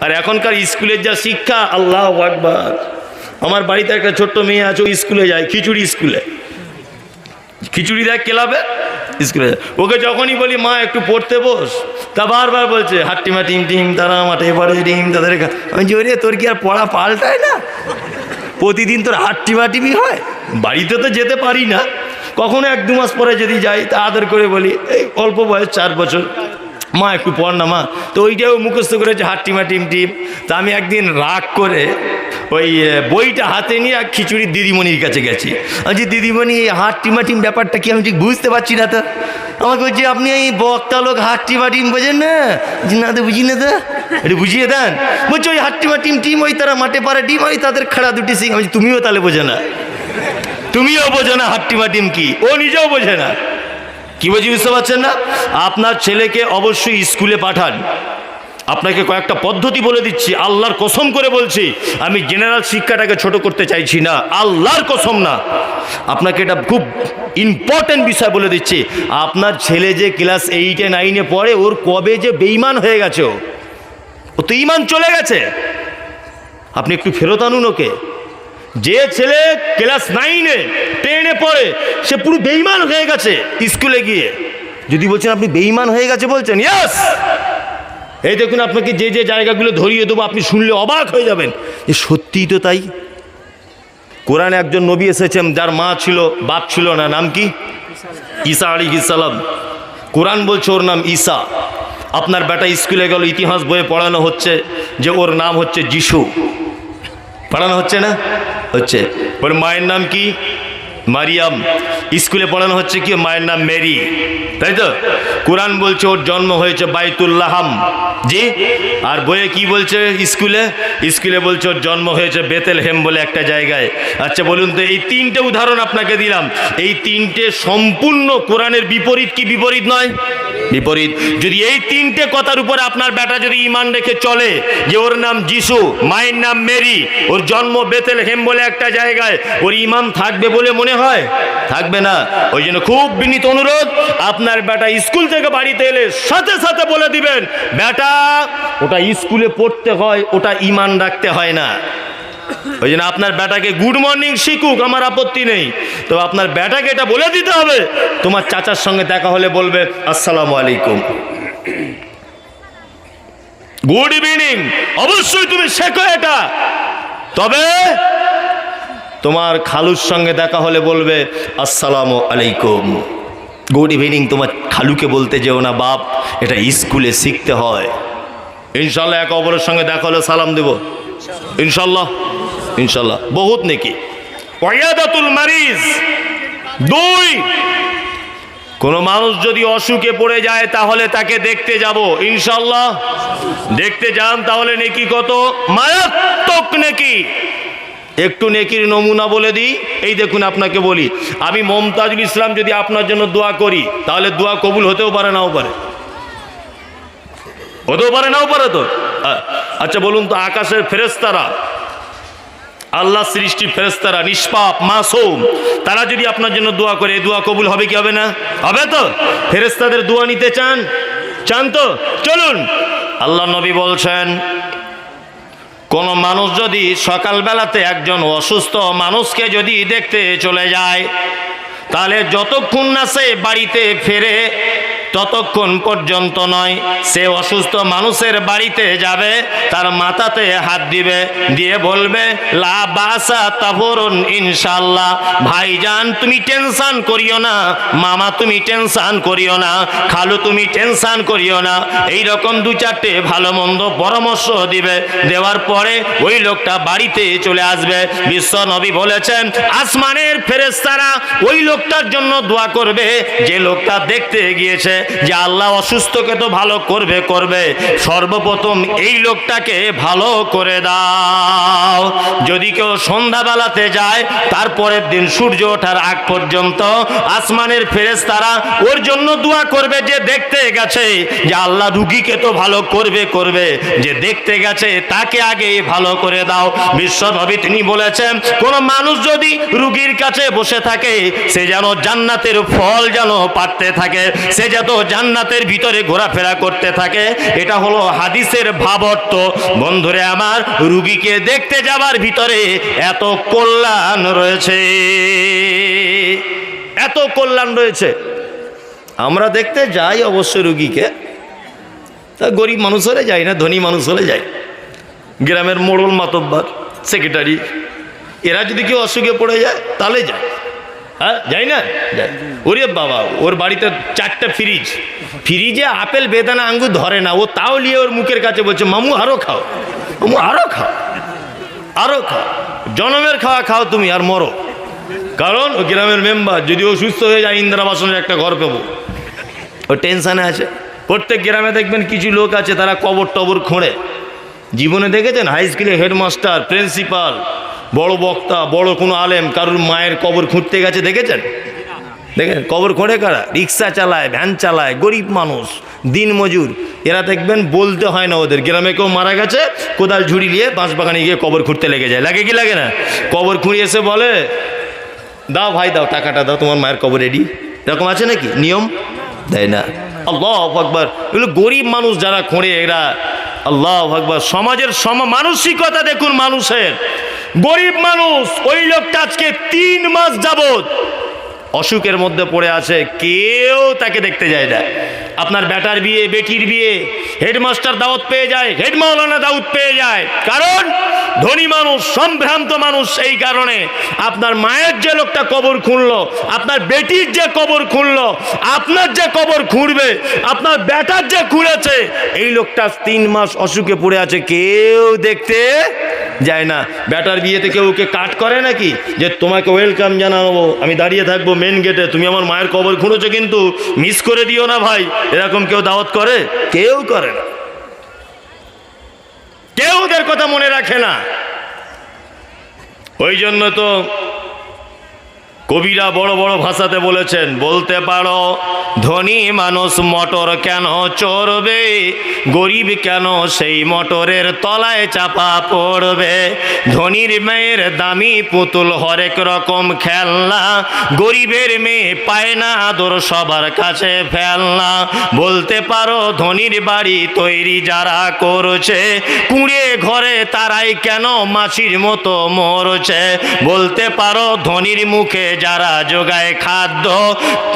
আর এখনকার স্কুলের যা শিক্ষা, আল্লাহ আকবার। আমার বাড়িতে একটা ছোট্ট মেয়ে আছে, ও স্কুলে যায়, খিচুড়ি স্কুলে। খিচুড়ি দেয়, ক্লাবে, স্কুলে ওকে যখনই বলি, মা, একটু পড়তে বস। তা বারবার বলছে হাট্টিমা টিম টিম তারা মাঠে পড়ে, টিম, তাদের আমি জোরে তোর কি আর পড়া পাল্টায় না? প্রতিদিন তোর হাট্টিমা টিমি হয়? বাড়িতে তো যেতে পারি না। কখনো এক দু মাস পরে যদি যাই, তা আদর করে বলি, এই অল্প বয়স, চার বছর। মা, একটু পড় না, মা। তো ওইটাও মুখস্থ করেছে হাট্টিমা টিম তা আমি একদিন রাগ করে ওই বইটা হাতে নিয়ে এক খিচুড়ির দিদিমণির কাছে গেছি। আমি দিদিমণি, এই হাট টিমা টিম ব্যাপারটা কি আমি ঠিক বুঝতে পারছি না তো? আমাকে বলছি, আপনি এই বক্তা লোক হাট টিমা টিম বোঝেন না? না তো, বুঝি না তো। একটু বুঝিয়ে দেন। বলছি, ওই হাট টিমা, টিম ওই তারা মাঠে পারে ডিম ওই তাদের খাড়া দুটি সিং। আমি তুমিও তাহলে বোঝে না। তুমিও বোঝো না হাট টিমা টিম কি? ও নিজেও বোঝে না। কি বলছি বুঝতে পারছেন না? আপনার ছেলেকে অবশ্যই স্কুলে পাঠান। আপনাকে কয়েকটা পদ্ধতি বলে দিচ্ছি। আল্লাহর কসম করে বলছি, আমি জেনারেল শিক্ষাটাকে ছোট করতে চাইছি না। আল্লাহর কসম না। আপনাকে এটা খুব ইম্পর্টেন্ট বিষয় বলে দিচ্ছি। আপনার ছেলে যে ক্লাস এইটে নাইনে পড়ে, ওর কবে যে বেইমান হয়ে গেছে ও? তো ইমান চলে গেছে। আপনি একটু ফেরত আনুন ওকে। যে ছেলে ক্লাস নাইনে, টেনে পড়ে, সে পুরো বেইমান হয়ে গেছে স্কুলে গিয়ে। যদি বলছেন আপনি বেইমান হয়ে গেছে বলছেন ইয়াস এই দেখুন, আপনাকে যে যে জায়গাগুলো ধরিয়ে দেবো, আপনি শুনলে অবাক হয়ে যাবেন। যে সত্যিই তো তাই? কোরআনে একজন নবী এসেছেন, যার মা ছিল, বাপ ছিল না, নাম কি? ঈসা আলী ইসালাম কোরআন বলছে ওর নাম ঈসা। আপনার বেটা স্কুলে গেল, ইতিহাস বইয়ে পড়ানো হচ্ছে যে ওর নাম হচ্ছে যিশু। পড়ানো হচ্ছে না হচ্ছে ওর মায়ের নাম কি মারিয়াম, স্কুলে পড়ানো হচ্ছে কি? মায়ের নাম মেরি। তাই তো? কোরআন বলছে ওর জন্ম হয়েছে বাইতুল্লাহাম। জি? আর বইয়ে কি বলছে স্কুলে? স্কুলে বলছে ওর জন্ম হয়েছে বেতেল হেম বলে একটা জায়গায়। আচ্ছা বলুন তো, এই তিনটে উদাহরণ আপনাকে দিলাম। এই তিনটে সম্পূর্ণ কোরআনের বিপরীত কি বিপরীত নয়? বিপরীত। যদি এই তিনটে কথার উপরে আপনার বেটা যদি ইমান রেখে চলে, যে ওর নাম যিশু, মায়ের নাম মেরি, ওর জন্ম বেতেল হেম বলে একটা জায়গায়, ওর ইমান থাকবে বলে মনে হয়? থাকবে না। ওই জন্য খুব বিনীত অনুরোধ, আপনার বেটা স্কুল থেকে বাড়িতে এলে সাথে সাথে বলে দিবেন, বেটা, ওটা স্কুলে পড়তে হয়, ওটা ইমান রাখতে হয় না। ওই জন্য আপনার বেটাকে গুড মর্নিং শিখুক, আমার আপত্তি নেই। তো আপনার বেটাকে এটা বলে দিতে হবে। তোমার চাচার সঙ্গে দেখা হলে বলবে, আসসালামু আলাইকুম। গুড ইভিনিং অবশ্যই তুমি শেখো এটা। তবে তোমার খালুর সঙ্গে দেখা হলে বলবে আসসালামু আলাইকুম। Good evening. তোমার খালুকে বলতে যেও না বাপ এটা স্কুলে শিখতে হয়। ইনশাল্লাহ এক অপরের সঙ্গে দেখা হলে সালাম দেব। ইনশাল্লাহ ইনশাল্লাহ বহুত নেকি? ওয়াদাতুল মারিজ। দুই। কোনো মানুষ যদি অসুখে পড়ে যায় তাহলে তাকে দেখতে যাব। ইনশাল্লাহ দেখতে যান তাহলে নেকি কত? মারাত্মক নেকি। একটু নেকির নমুনা বলে দিই। এই দেখুন আপনাকে বলি, আমি মমতাজুল ইসলাম যদি আপনার জন্য দোয়া করি, তাহলে দোয়া কবুল হতেও পারে নাও পারে। হতেও পারে নাও পারে তো? আচ্ছা বলুন তো, আকাশের ফেরেস্তারা আল্লাহ সৃষ্টি ফেরেস্তারা নিষ্পাপ, মাসুম, তারা যদি আপনার জন্য দোয়া করে, এই দোয়া কবুল হবে কি হবে না? হবে তো? ফেরেস্তাদের দোয়া নিতে চান? চান তো? চলুন। আল্লাহ নবী বলছেন কোন মানুষ যদি সকালবেলাতে একজন অসুস্থ মানুষকে যদি দেখতে চলে যায়, তাহলে যতক্ষণ না সে বাড়িতে ফেরে ততক্ষণ পর্যন্ত নয়। সে অসুস্থ মানুষের বাড়িতে যাবে, তার মাথাতে হাত দিবে, দিয়ে বলবে, লা বাসা তাফরুন ইনশাল্লাহ ভাইজান, তুমি টেনশন করিও না। মামা, তুমি টেনশন করিও না। খালু, তুমি টেনশন করিও না। এই রকম দু চারটে ভালো মন্দ পরামর্শ দিবে। দেওয়ার পরে ওই লোকটা বাড়িতে চলে আসবে। বিশ্ব নবী বলেছেন, আসমানের ফেরেস্তারা ওই লোকটার জন্য দোয়া করবে। যে লোকটা দেখতে গিয়েছে যে আল্লাহ অসুস্থকে তো ভালো করবে করবে। সর্বপ্রথম এই লোকটাকে ভালো করে দাও। যদি কেউ সন্ধ্যাবেলাতে যায় তারপরের দিন সূর্য ওঠার আগ পর্যন্ত আসমানের ফেরেস্তারা ওর জন্য দোয়া করবে যে দেখতে গেছে যে আল্লাহ রুগীকে তো ভালো করবে করবে। যে দেখতে গেছে, তাকে আগে ভালো করে দাও। বিশ্বনবী তিনি বলেছেন, কোন মানুষ যদি রুগীর কাছে বসে থাকে, সে যেন জান্নাতের ফল যেন পাতে থাকে, সে যেন এত জান্নাতের ভিতরে ঘোরাফেরা করতে থাকে। এটা হলো হাদিসের ভাবার্থ বন্ধুরে আমার, রুগীকে দেখতে যাবার ভিতরে এত কল্যাণ রয়েছে। এত কল্যাণ রয়েছে। আমরা দেখতে যাই অবশ্য রুগীকে। তা গরিব মানুষ হলে যাই না, ধনী মানুষ হলে যাই গ্রামের মোড়ল মাতব্বার, সেক্রেটারি, এরা যদি কেউ অসুখে পড়ে যায়, তাহলে যায়। হ্যাঁ যাই না? যাই ওরে বাবা, ওর বাড়িতে চারটা ফ্রিজ ফ্রিজে আপেল, বেদানা, আঙ্গুর ধরে না, ও তাও নিয়ে ওর মুখের কাছে বলছে, মামু আরও খাও, মামু আরও খাও আরও খাও, জনমের খাওয়া খাও তুমি আর মরো। কারণ ও গ্রামের মেম্বার যদি ও সুস্থ হয়ে যায়, ইন্দিরা বাসনের একটা ঘর পাবো। ও টেনশানে আছে। প্রত্যেক গ্রামে দেখবেন কিছু লোক আছে, তারা কবর টবর খোঁড়ে। জীবনে দেখেছেন? হাই স্কুলে হেডমাস্টার প্রিন্সিপাল বড় বক্তা, বড় কোনো আলেম, কারুর মায়ের কবর খুঁড়তে গেছে, দেখেছেন? দেখেন, কবর খোঁড়ে কারা? রিক্সা চালায়, ভ্যান চালায়, গরিব মানুষ, দিন মজুর। এরা দেখবেন বলতে হয় না ওদের। গ্রামে কেউ মারা গেছে, কোদাল ঝুড়ি নিয়ে বাঁশ বাগানে গিয়ে কবর খুঁড়তে লেগে যায়। লাগে কি লাগে না? কবর খুঁড়ি এসে বলে, দাও ভাই, দাও, টাকাটা দাও, তোমার মায়ের কবর রেডি এরকম আছে নাকি? নিয়ম? দেয় না। আল্লাহ আকবর। এগুলো গরিব মানুষ যারা খোঁড়ে, এরা আল্লাহ আকবর। সমাজের সম মানসিকতা দেখুন মানুষের। গরিব মানুষ, ওই লোকটা আজকে তিন মাস যাবত অসুখের মধ্যে পড়ে আছে, কেউ তাকে দেখতে যায় না। আপনার ব্যাটার বিয়ে, বেটির বিয়ে, হেডমাস্টার দাওয়াত পেয়ে যায় হেড মাওলানা দাউদ পেয়ে যায়। কারণ ধনী মানুষ, সম্ভ্রান্ত মানুষ এই কারণে আপনার মায়ের যে লোকটা কবর খুঁড়লো আপনার বেটির যে কবর খুঁড়লো আপনার যে কবর খুঁড়বে, আপনার ব্যাটার যে খুঁড়েছে, এই লোকটা তিন মাস অসুখে পড়ে আছে, কেউ দেখতে যায় না। ব্যাটার বিয়েতে কেউ ওকে কাট করে নাকি? যে তোমাকে ওয়েলকাম জানাব, আমি দাঁড়িয়ে থাকব মেন গেটে তুমি আমার মায়ের কবর খুঁড়েছো কিন্তু মিস করে দিও না ভাই। এরকম কেউ দাওয়াত করে? কেউ করে না। কেউ ওদের কথা মনে রাখে না। ওই জন্য তো কবিরা বড় বড় ভাষাতে বলেছেন, বলতে পারো, ধনী মানুষ মটর কেন চড়বে? গরিব কেন সেই মটরের তলায় চাপা পড়বে? ধনীর মেয়ের দামি পুতুল হরেক রকম খেলনা, গরিবের মেয়ে পায় না আদর সবার কাছে ফেলনা। বলতে পারো, ধনীর বাড়ি তৈরি যারা করছে, কুঁড়ে ঘরে তারাই কেন মাছির মতো মরছে? বলতে পারো, ধনীর মুখে যারা যোগায় খাদ্য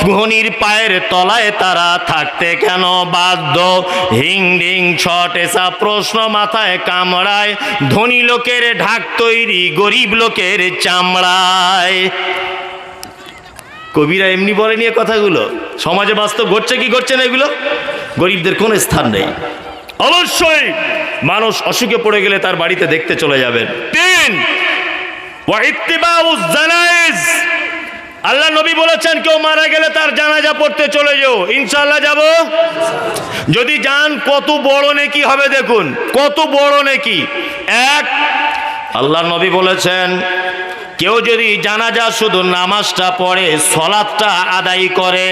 ধনীর পায়ের তলায় তারা থাকতে কেন বাধ্য? হিং ডিং ছট, এসা প্রশ্ন মাথায় কামড়ায়। ধনী লোকের ঢাক তৈরি, গরিব লোকের চামড়ায়। কবিরা এমনি বলে নিয়ে কথাগুলো? সমাজে বাস্তব ঘটছে কি ঘটছে না এগুলো? গরিবদের কোনো স্থান নেই। অবশ্যই মানুষ অসুখে পড়ে গেলে তার বাড়িতে দেখতে চলে যাবেন। তিন জানাইজ। আল্লাহ নবী বলেছেন, কেউ মারা গেলে তার জানাজা পড়তে চলে যাও। ইনশাল্লাহ যাব? যদি যান, কত বড় নেকি হবে দেখুন, কত বড় নেকি। এক, আল্লাহ নবী বলেছেন, কেউ যদি জানাজা শুধু নামাজটা পড়ে, সলাদটা আদায় করে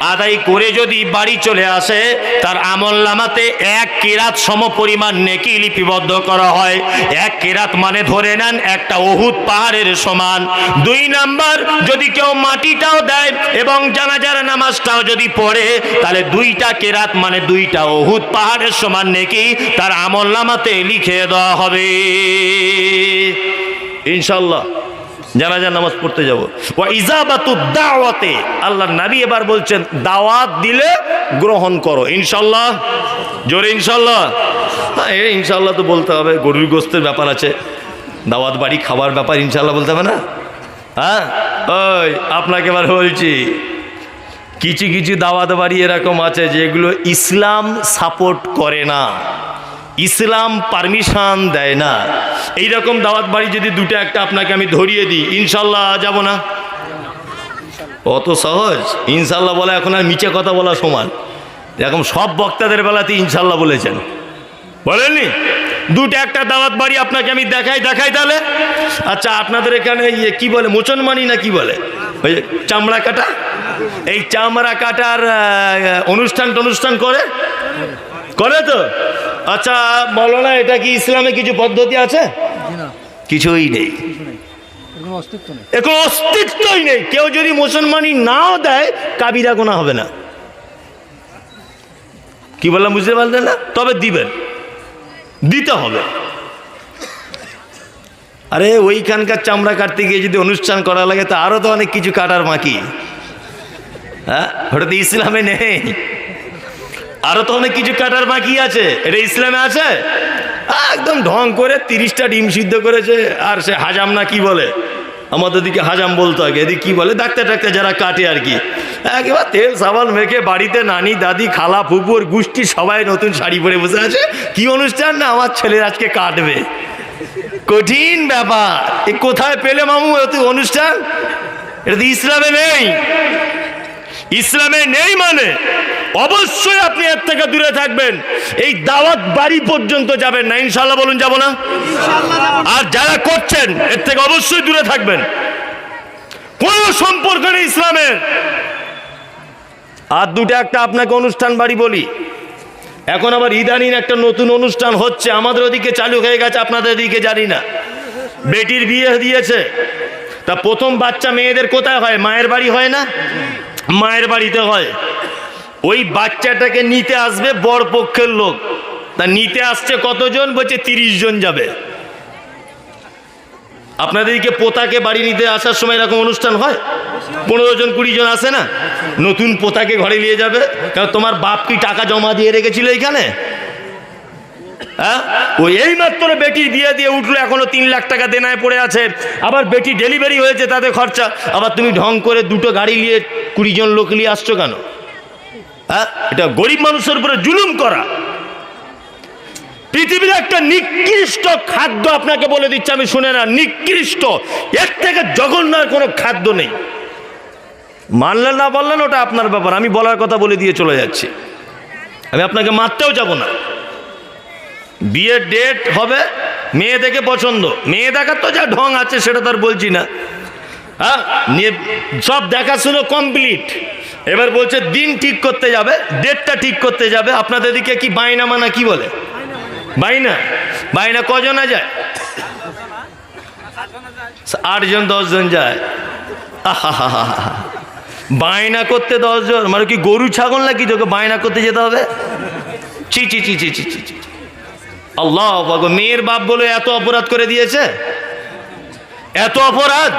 আদায় করে যদি বাড়ি চলে আসে, তার আমল নামাতে এক কেরাত সম পরিমাণ নেকি লিপিবদ্ধ করা হয়। এক কেরাত মানে ধরে নেন একটা অহুত পাহাড়ের সমান। দুই নাম্বার, যদি কেউ মাটিটাও দেয় এবং জানাজার নামাজটাও যদি পড়ে, তাহলে দুইটা কেরাত মানে দুইটা অহুত পাহাড়ের সমান নেকি তার আমল নামাতে লিখে দেওয়া হবে। ইনশাল্লাহ জানাজার নামাজ পড়তে যাব। ওয়া ইজাবাতু দাওয়াতে আল্লাহ নবী এবার বলছেন, দাওয়াত দিলে গ্রহণ করো। ইনশাল্লাহ? জোরে ইনশাল্লাহ? হ্যাঁ এ ইনশাল্লাহ তো বলতে হবে, গরুর গোস্তের ব্যাপার আছে। দাওয়াত বাড়ি খাবার ব্যাপার ইনশাল্লাহ বলতে হবে না? হ্যাঁ? ওই, আপনাকে এবার বলছি, কিছু কিছু দাওয়াত বাড়ি এরকম আছে যেগুলো ইসলাম সাপোর্ট করে না। ইসলাম পারমিশন দেয় না। এই রকম দাওয়াত বাড়ি যদি দুটো একটা আপনাকে আমি ধরিয়ে দিই, ইনশাল্লাহ যাব না? অত সহজ? ইনশাল্লাহ বলা এখন আর মিচে কথা বলা সমান। এরকম সব বক্তাদের বেলাতে ইনশাল্লাহ বলেছেন। বলেননি? দুটো একটা দাওয়াত বাড়ি আপনাকে আমি দেখাই দেখাই তাহলে? আচ্ছা আপনাদের এখানে ইয়ে কি বলে মুসলমানি না কি বলে? ওই চামড়া কাটা? এই চামড়া কাটার অনুষ্ঠান টনুষ্ঠান করে? করে তো? আচ্ছা বলো না এটা কি ইসলামে কিছু পদ্ধতি আছে? কিছুই নেই। নেই। অস্তিত্বই নেই। কেউ যদি মুসলমানি নাও দেয় কাবিরা গোনা হবে না। কি বললাম বুঝতে পারলেন না? তবে দিবেন। দিতে হবে। আরে ওইখানকার চামড়া কাটতে গিয়ে যদি অনুষ্ঠান করা লাগে তা আরও তো অনেক কিছু কাটার বাকি। হ্যাঁ? ওটা তো ইসলামে নেই। আরও তো অনেক কিছু কাটার বাকি আছে। এটা ইসলামে আছে? একদম ঢং করে তিরিশটা ডিম সিদ্ধ করেছে, আর সে হাজাম না কি বলে? আমাদের দিকে হাজাম বলতো আগে, এদিকে কি বলে? ডাক্তার ডাক্তার যারা কাটে আর কি। একেবারে তেল সাবান মেখে বাড়িতে নানি, দাদি, খালা, ফুপুর, গোষ্ঠী, সবাই নতুন শাড়ি পরে বসে আছে। কি অনুষ্ঠান না আমার ছেলে আজকে কাটবে? কঠিন ব্যাপার। কোথায় পেলে মামু এত অনুষ্ঠান? এটা তো ইসলামে নেই। ইসলামে নেই মানে। অবশ্যই আপনি এর থেকে দূরে থাকবেন। এই দাওয়াত বাড়ি পর্যন্ত যাবেন না। ইনশাল্লাহ বলুন, যাব না? আর যারা করছেন, এর থেকে অবশ্যই দূরে থাকবেন। কোনো সম্পর্ক নেই ইসলামের। আর দুটো একটা আপনাকে অনুষ্ঠান বাড়ি বলি। এখন আবার ইদানিং একটা নতুন অনুষ্ঠান হচ্ছে। আমাদের ওদিকে চালু হয়ে গেছে, আপনাদের দিকে জানি না। বেটির বিয়ে দিয়েছে। তা প্রথম বাচ্চা মেয়েদের কোথায় হয়? মায়ের বাড়ি হয় না? মায়ের বাড়িতে হয়। ওই বাচ্চাটাকে নিতে আসবে বড় পক্ষের লোক। তা নিতে আসছে কতজন? বলছে তিরিশ জন যাবে। আপনাদেরকে পোতাকে বাড়ি নিতে আসার সময় এরকম অনুষ্ঠান হয়? পনেরো জন, কুড়ি জন আসে না? নতুন পোতাকে ঘরে নিয়ে যাবে। কারণ তোমার বাপ কি টাকা জমা দিয়ে রেখেছিল এইখানে হ্যাঁ? ওই বেটির বিয়ে দিয়ে উঠল, এখনও তিন লাখ টাকা দেনায় পড়ে আছে। আবার বেটি ডেলিভারি হয়েছে তাদের খরচা। আবার তুমি ঢং করে দুটো গাড়ি নিয়ে কুড়ি জন লোক নিয়ে আসছো কেন? হ্যাঁ? এটা গরিব মানুষের উপরে জুলুম করা। পৃথিবীর একটা নিকৃষ্ট খাদ্য আপনাকে বলে দিচ্ছি, আমি শুনে না, নিকৃষ্ট। এর থেকে জঘন্য কোনো খাদ্য নেই। মানলেন না বললেন, ওটা আপনার ব্যাপার। আমি বলার কথা বলে দিয়ে চলে যাচ্ছি। আমি আপনাকে মারতেও যাব না। বিয়ের ডেট হবে মেয়ে দেখে পছন্দ। মেয়ে দেখার তো যা ঢং আছে, সেটা তো আর বলছি না। হ্যাঁ? সব দেখাশুনো কমপ্লিট এবার বলছে, দিন ঠিক করতে যাবে ডেটটা ঠিক করতে যাবে। আপনাদের দিকে কি বাইনা মানা কি বলে? বাইনা বাইনা কজনা যায়? আটজন, দশজন যায়। বায়না করতে দশজন মানে কি গরু, ছাগল নাকি তোকে বায়না করতে যেতে হবে? চি চি চি চি চি চি চি আল্লাহ মেয়ের বাপ বলে এত অপরাধ করে দিয়েছে? এত অপরাধ?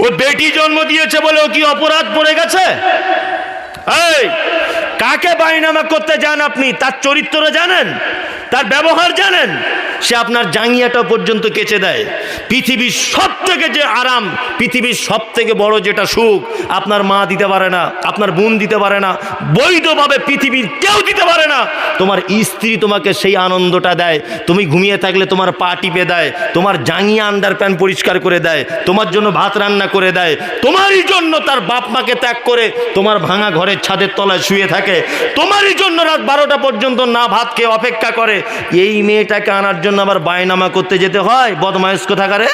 ও বেটি জন্ম দিয়েছে বলে ও কি অপরাধ পড়ে গেছে? কাকে বাইনামা করতে যান আপনি? তার চরিত্র জানেন? তার ব্যবহার জানেন? সে আপনার জাঙ্গিয়াটা পর্যন্ত কেচে দেয়। পৃথিবীর সব থেকে যে আরাম, পৃথিবীর সব থেকে বড় যেটা সুখ, আপনার মা দিতে পারে না, আপনার বোন দিতে পারে না, বৈধভাবে পৃথিবীর কেউ দিতে পারে না। তোমার স্ত্রী তোমাকে সেই আনন্দটা দেয়, তুমি ঘুমিয়ে থাকলে তোমার পা টিপে দেয়, তোমার জাঙ্গিয়া আন্ডার প্যান্ট পরিষ্কার করে দেয়, তোমার জন্য ভাত রান্না করে দেয়, তোমারই জন্য তার বাপ মাকে ত্যাগ করে তোমার ভাঙা ঘরের ছাদের তলায় শুয়ে থাকে, তোমারই জন্য রাত বারোটা পর্যন্ত না ভাত খেয়ে অপেক্ষা করে। এই মেয়েটাকে আনার জন্য আবার বায়নামা করতে যেতে হয়? বদমায়স কোথাকারে?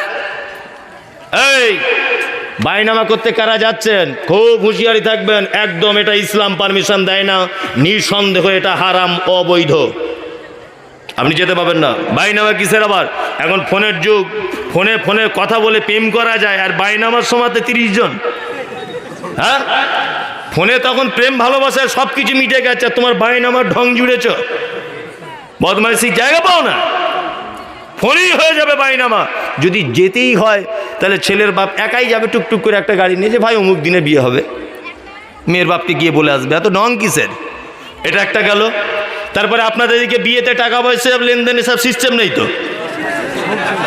এই বাইনামা করতে কারা যাচ্ছেন? খুব হুঁশিয়ারি থাকবেন, একদম এটা ইসলাম পারমিশন দেয় না। নিঃসন্দেহ এটা হারাম, অবৈধ। আপনি যেতে পাবেন না। বাইনামা কিসের আবার? এখন ফোনের যুগ। ফোনে ফোনে কথা বলে প্রেম করা যায়, আর বাইনামার সময়তে তিরিশ জন। হ্যাঁ? ফোনে তখন প্রেম ভালোবাসায় সব কিছু মিটে গেছে তোমার বাইনামার ঢং জুড়েছ। বদমাইশি জায়গা পাও না। ফোনেই হয়ে যাবে বাইনামা। যদি যেতেই হয়, তাহলে ছেলের বাপ একাই যাবে টুকটুক করে একটা গাড়ি নিয়ে যে, ভাই, অমুক দিনে বিয়ে হবে। মেয়ের বাপকে গিয়ে বলে আসবে, এত নং কিসের? এটা একটা গেল। তারপরে আপনাদের এদিকে বিয়েতে টাকা পয়সা, লেনদেন সব সিস্টেম নেই তো?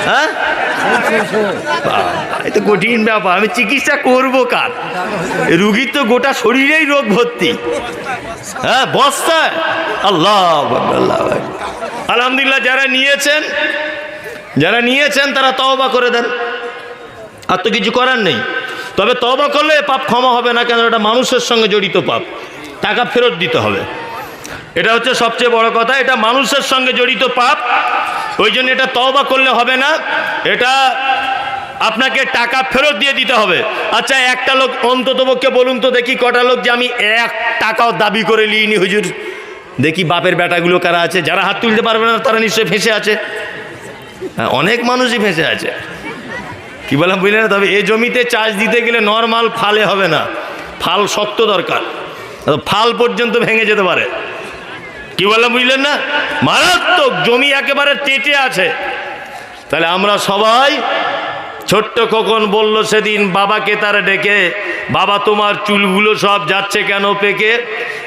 হ্যাঁ? কঠিন ব্যাপার। আমি চিকিৎসা করব কার? রুগীর তো গোটা শরীরেই রোগ ভর্তি। হ্যাঁ বস্তায়। আল্লাহ আল্লাহ আলহামদুলিল্লাহ, যারা নিয়েছেন যারা নিয়েছেন, তারা তওবা করে দেন। আর তো কিছু করার নেই। তবে তবা করলে পাপ ক্ষমা হবে না কেন এটা মানুষের সঙ্গে জড়িত পাপ। টাকা ফেরত দিতে হবে। এটা হচ্ছে সবচেয়ে বড় কথা। এটা মানুষের সঙ্গে জড়িত পাপ। ওই জন্য এটা তওবা করলে হবে না। এটা আপনাকে টাকা ফেরত দিয়ে দিতে হবে। আচ্ছা একটা লোক অন্ততপক্ষে বলুন তো দেখি কটা লোক যে আমি এক টাকাও দাবি করে নিইনি, হুজুর। দেখি বাপের বেটাগুলো কারা আছে? যারা হাত তুলতে পারবে না, তারা নিশ্চয়ই ফেঁসে আছে। অনেক মানুষই ফেঁসে আছে। কি বললাম বুঝলেন? তবে এ জমিতে চাষ দিতে গেলে নর্মাল ফালে হবে না। ফাল শক্ত দরকার। ফাল পর্যন্ত ভেঙে যেতে পারে। কি বললাম বুঝলেন না? মারাত্মক জমি একেবারে টেটে আছে। তাহলে আমরা সবাই ছোট্ট খোকন বলল, সেদিন বাবাকে তারা ডেকে, বাবা তোমার চুলগুলো সব যাচ্ছে কেন পেকে?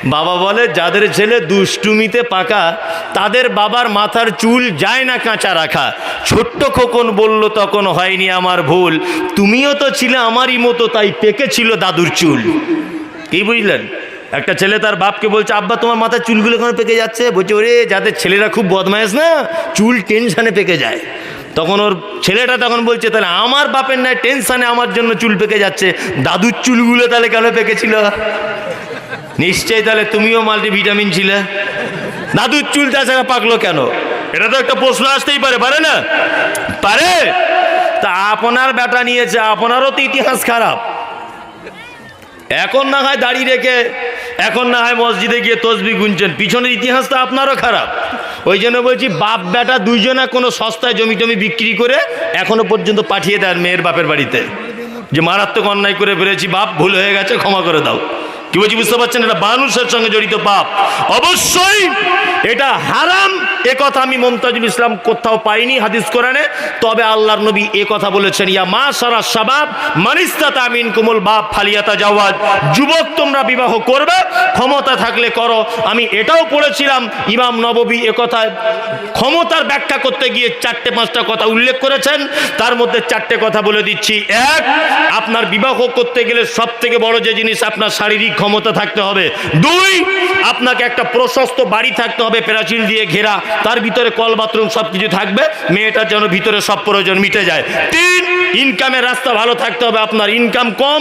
বাবা বলে, যাদের ছেলে দুষ্টুমিতে পাকা, তাদের বাবার মাথার চুল যায় না কাঁচা রাখা। ছোট্ট খোকন বলল, তখন হয়নি আমার ভুল, তুমিও তো ছিলে আমারই মতো, তাই পেকে ছিল দাদুর চুল। কি বুঝলেন? একটা ছেলে তার বাপকে বলছে, আব্বা, তোমার মাথার চুলগুলো কেন পেকে যাচ্ছে? বলছে, ওরে, যাদের ছেলেরা খুব বদমায়েশ না, চুল টেনশানে পেকে যায়। তখন ওর ছেলেটা তখন বলছে, তাহলে আমার বাপের নাই টেনশানে আমার জন্য চুল পেকে যাচ্ছে। দাদুর চুলগুলো তাহলে কেন পেকেছিল? নিশ্চয়ই তাহলে তুমিও মাল্টিভিটামিন ছিলে। দাদুর চুল তাছাড়া পাকলো কেন? এটা তো একটা প্রশ্ন আসতেই পারে পারে না? পারে? তা আপনার বেটা নিয়েছে, আপনারও তো ইতিহাস খারাপ। এখন না হয় দাড়ি রেখে, এখন না হয় মসজিদে গিয়ে তসবি গুনছেন। পিছনের ইতিহাসটা আপনারও খারাপ। ওই জন্য বলছি বাপ বেটা দুইজনা কোনো সস্তায় জমি টমি বিক্রি করে এখনও পর্যন্ত পাঠিয়ে দেন মেয়ের বাপের বাড়িতে। যে মারাত্মক অন্যায় করে ফেলেছি, বাপ ভুল হয়ে গেছে, ক্ষমা করে দাও। কি বলছি বুঝতে পারছেন? এটা মানুষের সঙ্গে জড়িত পাপ। অবশ্যই এটা হারাম। এ কথা আমি মমতাজুল ইসলাম কোথাও পাইনি হাদিস কোরআনে। তবে আল্লাহর নবী এ কথা বলেছেন, ইয়া মা সারা সাবাব মানিস্তা তামিন কুমল বাপ ফালিয়াতা জাওয়াজ। যুবক, তোমরা বিবাহ করবে, ক্ষমতা থাকলে করো। আমি এটাও পড়েছিলাম, ইমাম নববী এ কথায় ক্ষমতার ব্যাখ্যা করতে গিয়ে চারটে, পাঁচটা কথা উল্লেখ করেছেন। তার মধ্যে চারটে কথা বলে দিচ্ছি। এক, আপনার বিবাহ করতে গেলে সব থেকে বড় যে জিনিস আপনার শারীরিক ক্ষমতা থাকতে হবে। দুই, আপনাকে একটা প্রশস্ত বাড়ি থাকতে হবে প্রাচীর দিয়ে ঘেরা। তার ভিতরে কল, বাথরুম সব কিছু থাকবে। মেয়েটার যেন ভিতরে সব প্রয়োজন মিটে যায়। তিন ইনকামের রাস্তা ভালো থাকতে হবে, আপনার ইনকাম কম।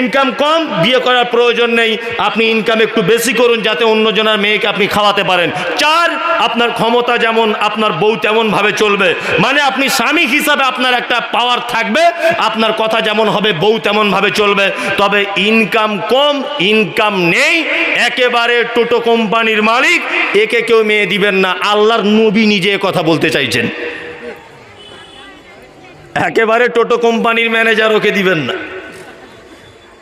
ইনকাম কম, বিয়ে করার প্রয়োজন নেই। আপনি ইনকাম একটু বেশি করুন, যাতে অন্যজনের মেয়েকে আপনি খাওয়াতে পারেন। চার, আপনার ক্ষমতা যেমন, আপনার বউ তেমনভাবে চলবে। মানে আপনি স্বামী হিসাবে আপনার একটা পাওয়ার থাকবে। আপনার কথা যেমন হবে, বউ তেমনভাবে চলবে। তবে ইনকাম কম ইনকাম নেই, একেবারে টোটো কোম্পানির মালিক, একে কেউ মেয়ে দিবেন না। আল্লাহর নবী নিজে কথা বলতে চাইছেন। একেবারে টোটো কোম্পানির ম্যানেজার ওকে দিবেন না।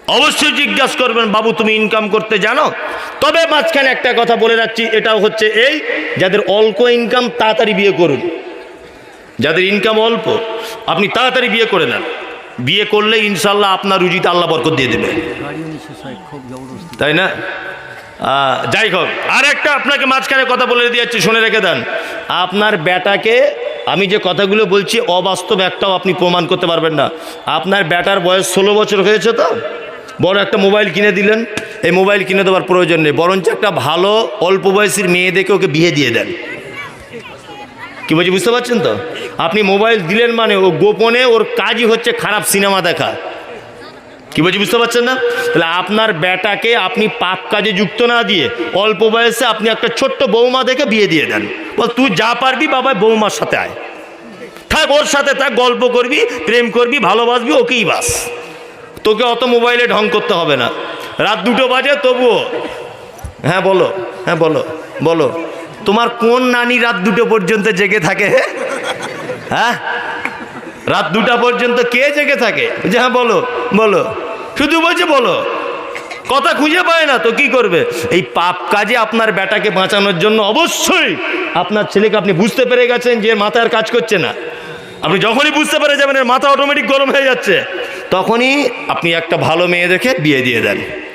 অবশ্যই জিজ্ঞাসা করবেন, বাবু, তুমি ইনকাম করতে জানো? তবে মাঝখানে একটা কথা বলে রাখছি, এটাও হচ্ছে এই, যাদের অল্প ইনকাম তাড়াতাড়ি বিয়ে করুন। যাদের ইনকাম অল্প, আপনি তাড়াতাড়ি বিয়ে করে নেন। বিয়ে করলে ইনশাল্লাহ আপনার রুজিতে আল্লাহ বরকত দিয়ে দেবে। তাই না? যাই হোক আর একটা আপনাকে মাঝখানে কথা বলে দিয়েছি, শুনে রেখে দেন। আপনার বেটাকে আমি যে কথাগুলো বলছি অবাস্তব একটাও আপনি প্রমাণ করতে পারবেন না। আপনার বেটার বয়স ষোলো বছর হয়েছে তো? বড় একটা মোবাইল কিনে দিলেন। এই মোবাইল কিনে দেওয়ার প্রয়োজন নেই। বরঞ্চ একটা ভালো, অল্প বয়সীর মেয়ে দেখে ওকে বিয়ে দিয়ে দেন। কি বলছি, বুঝতে পারছেন তো? আপনি মোবাইল দিলেন মানে ও গোপনে ওর কাজই হচ্ছে খারাপ সিনেমা দেখা। কি বলছি, বুঝতে পারছেন না? তাহলে আপনার বেটাকে আপনি পাপ কাজে যুক্ত না দিয়ে অল্প বয়সে আপনি একটা ছোট্ট বৌমা দেখে বিয়ে দিয়ে দেন। বল, তুই যা পারবি বাবা বৌমার সাথে আয়। থাক, ওর সাথে থাক, গল্প করবি, প্রেম করবি, ভালোবাসবি, ওকেই বাস। তোকে অত মোবাইলে ঢং করতে হবে না। রাত দুটো বাজে, তবুও। হ্যাঁ বলো হ্যাঁ বলো বলো। তোমার কোন নানি রাত দুটো পর্যন্ত জেগে থাকে হ্যাঁ? রাত দুটা পর্যন্ত কে জেগে থাকে? যে হ্যাঁ বলো বলো। শুধু বলছে, বলো। কথা খুঁজে পায় না, তো কি করবে? এই পাপ কাজে আপনার বেটাকে বাঁচানোর জন্য অবশ্যই আপনার ছেলেকে আপনি বুঝতে পেরে গেছেন যে মাথা আর কাজ করছে না। আপনি যখনই বুঝতে পেরে যাবেন, এর মাথা অটোমেটিক গরম হয়ে যাচ্ছে। তখনই আপনি একটা ভালো মেয়ে দেখে বিয়ে দিয়ে দেন।